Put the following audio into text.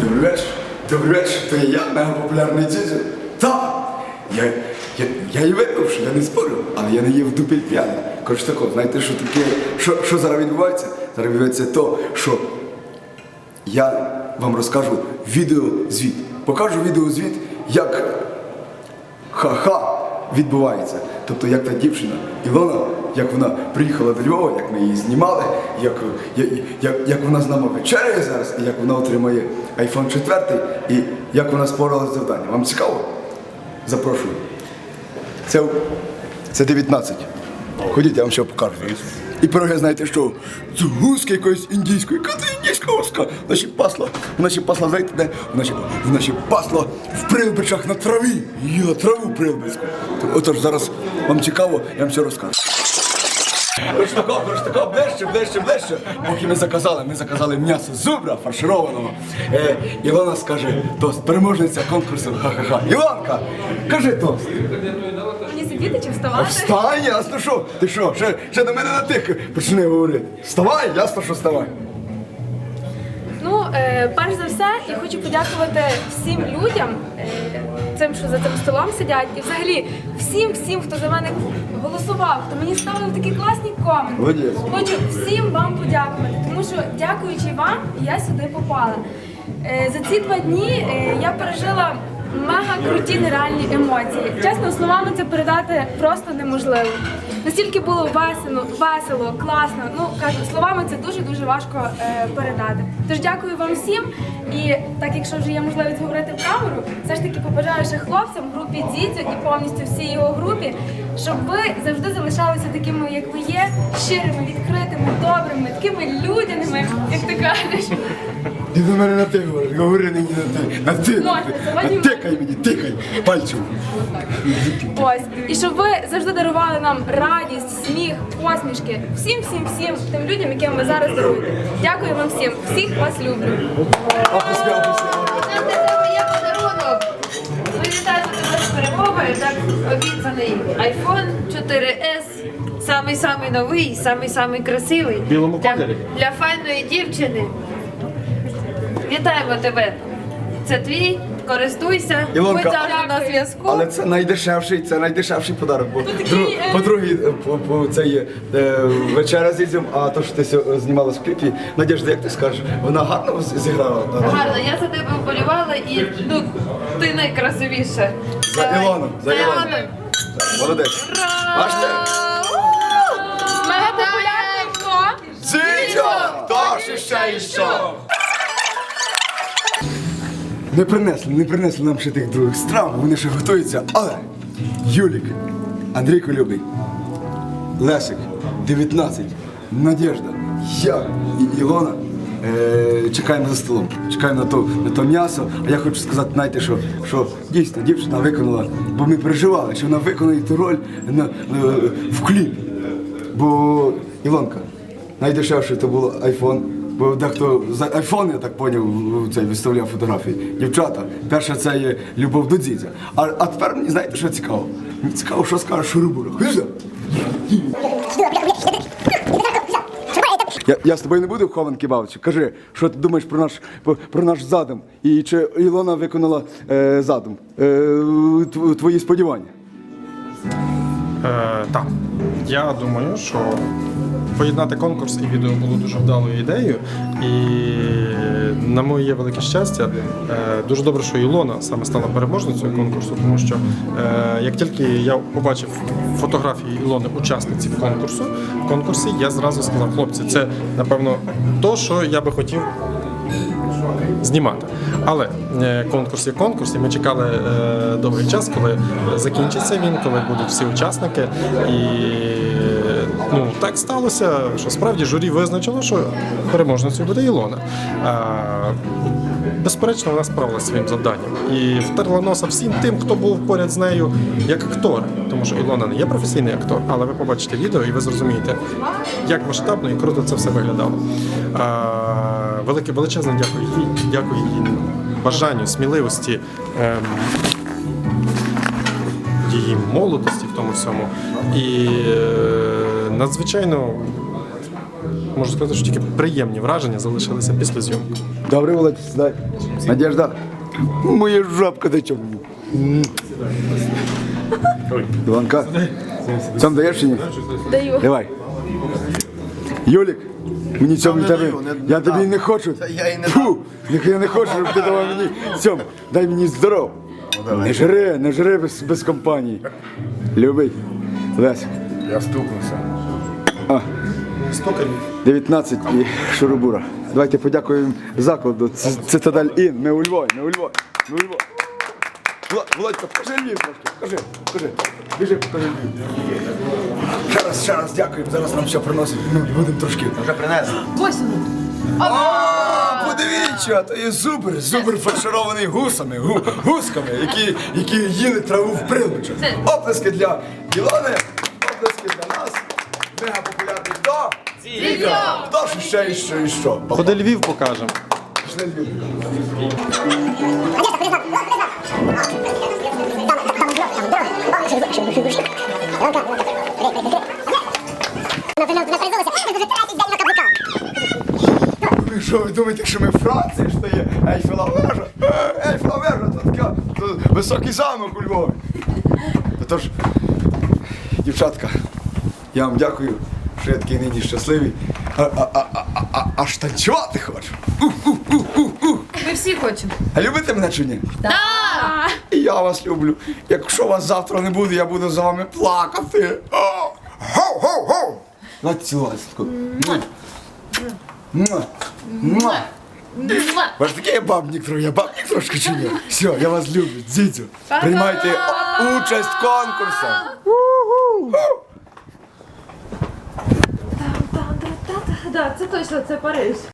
Добрий вечір. Добрий вечір. То я, мега популярний дідзю. Так. Я, я, я і випивши, я не спорю, але я не є в дупель п'яний. Коротше тако, знаєте, що таке, що, що зараз відбувається? Зараз відбувається то, що я вам розкажу відеозвіт. Покажу відеозвіт, як ха-ха відбувається. Тобто, як та дівчина Ілона, як вона приїхала до Львова, як ми її знімали, як, як, як, вона з нами вечеряє зараз, і як вона отримає iPhone 4, і як вона споралася з завданням. Вам цікаво? Запрошую. Це, це 19. Ходіть, я вам ще покажу. І пироги, знаєте що? З гуски якоїсь індійської. Яка це індійська гуска? Ще пасла. Вона ще пасла, знаєте, де? Вона ще, пасла в прилбичах на траві. Їла траву прилбицьку. Отож, зараз вам цікаво, я вам все розкажу. Хоч тако, хоч тако, ближче, ближче, ближче. Поки ми заказали, ми заказали м'ясо зубра фаршированого. Е, Ілона скаже тост, переможниця конкурсу ха-ха-ха. Ілонка, кажи тост. Мені сидіти чи вставати? Встань, ясно, що? Ти що, ще, ще до мене на тих почни говорити. Вставай, ясно, що вставай. Ну, е, перш за все, я хочу подякувати всім людям, е, цим, що за цим столом сидять, і взагалі всім, всім, хто за мене голосував, хто мені ставив такі класні коменти. Хочу всім вам подякувати, тому що дякуючи вам, я сюди попала. Е, за ці два дні е, я пережила мега круті нереальні емоції. Чесно, словами це передати просто неможливо. Настільки було весело, весело, класно. Ну кажу, словами це дуже дуже важко е, передати. Тож дякую вам всім. І так, якщо вже є можливість говорити в камеру, все ж таки побажаю ще хлопцям, групі дідзю і повністю всій його групі, щоб ви завжди залишалися такими, як ви є, щирими, відкритими, добрими, такими людяними, як ти кажеш. Ти до мене на ти говориш, говори нині на ти. На ти, на ти. Тикай мені, тикай, пальцем. Ось і щоб ви завжди дарували нам радість, сміх, посмішки всім, всім, всім тим людям, яким ви зараз даруєте. Дякую вам всім, всіх вас люблю. Це для тебе є подарунок. Ми вітаємо тебе з перемогою. Так обіцяний iPhone 4S. Самий самий новий, самий самий красивий. Білому для, кольорі. для файної дівчини. Вітаємо тебе. Це твій, користуйся. Ілонка, Будь завжди на зв'язку. Але це найдешевший, це найдешевший подарок. Бо дру- е, по-друге, е, по, по це є е, вечеря з Ізюм, а то, що ти сьо- знімала в кліпі, Надежда, як ти скажеш, вона гарно з- зіграла? Гарно, я за тебе вболівала і ну, ти найкрасивіша. За Давай. Ілону, за Ілону. Молодець. Бачите? Мега популярний хто? Зідьо! Хто ж ще йшов? Не принесли, не принесли нам ще тих других страв, вони ще готуються. Але Юлік, Андрійко Любий, Лесик, 19, Надежда, я і Ілона. Е, чекаємо за столом, чекаємо на то, на то м'ясо. А я хочу сказати, знаєте, що, що дійсно дівчина виконала, бо ми переживали, що вона виконає ту роль на, е, в кліпі. Бо Ілонка, найдешевше то було айфон. Бо дехто за айфон, я так поняв, цей виставляв фотографії. Дівчата, перше це є любов до дідя. А, а тепер мені знаєте, що цікаво? Цікаво, що скаже Шурубура. Я, я з тобою не буду в хованки бавитися. Кажи, що ти думаєш про наш, про, наш задум? І чи Ілона виконала е, задум? Е, тв- твої сподівання? Е, так. Я думаю, що поєднати конкурс і відео було дуже вдалою ідеєю. І на моє велике щастя, е, дуже добре, що Ілона саме стала переможницею конкурсу, тому що е, як тільки я побачив фотографії Ілони учасниці конкурсу, в конкурсі, я зразу сказав, хлопці, це напевно то, що я би хотів знімати. Але е, конкурс є конкурс, і ми чекали е, довгий час, коли закінчиться він, коли будуть всі учасники. І ну, так сталося, що справді журі визначило, що переможницею буде Ілона. Безперечно, вона справилася своїм завданням і втерла носа всім тим, хто був поряд з нею як актор. Тому що Ілона не є професійний актор, але ви побачите відео і ви зрозумієте, як масштабно і круто це все виглядало. Велике величезне дякую їй, дякую її бажанню, сміливості. Ем, її молодості в тому всьому. І е, надзвичайно можу сказати, що тільки приємні враження залишилися після зйомки. Добре, Володь, сідай. Надежда. Моя жабка до чому. Іванка, сам даєш чи ні? Даю. Давай. Юлік, мені цьому не тебе. даю, не- Я тобі не хочу. я і не Фу, я не хочу, щоб ти давав мені цьому. Дай мені здоров. Не жри, не жри без, без компанії. Любий. Лесь. Я стукнувся. А, Стукані. 19 і Шурубура. Давайте подякуємо закладу Цитадель Ін. Ми у Львові, ми у Львові, ми у Львові. Володька, покажи Львів трошки, покажи, покажи. Біжи, покажи Львів. Ще раз, ще раз дякуємо, зараз нам все приносить. Ми будемо трошки. Вже принесли. О, подивіться, то є супер, супер фарширований гусами, гу, гусками, які, які їли траву в прилбичах. Оплески для Ілони, оплески для нас. Мега популярний хто? Хто ж ще і що і що? Ходи Львів покажемо. Пішли Львів. Що, ви думаєте, що ми в Франції, що є Ейфела вежа? Ейфела вежа, то така то високий замок у Львові. Тож, дівчатка, я вам дякую, що я такий нині щасливий. А, а, а, а, а, а, аж танцювати хочу. Ми всі хочемо. А любите мене чи ні? Так! І я вас люблю. Якщо вас завтра не буде, я буду за вами плакати. О! Гоу-гоу-гоу! Давайте цілуватися. тако. Муа. Муа. Муа. Ви такий я бабник трохи, я бабник трошки чи ні? Все, я вас люблю, дзідзю. Приймайте участь в конкурсах. Так, це точно, це Париж.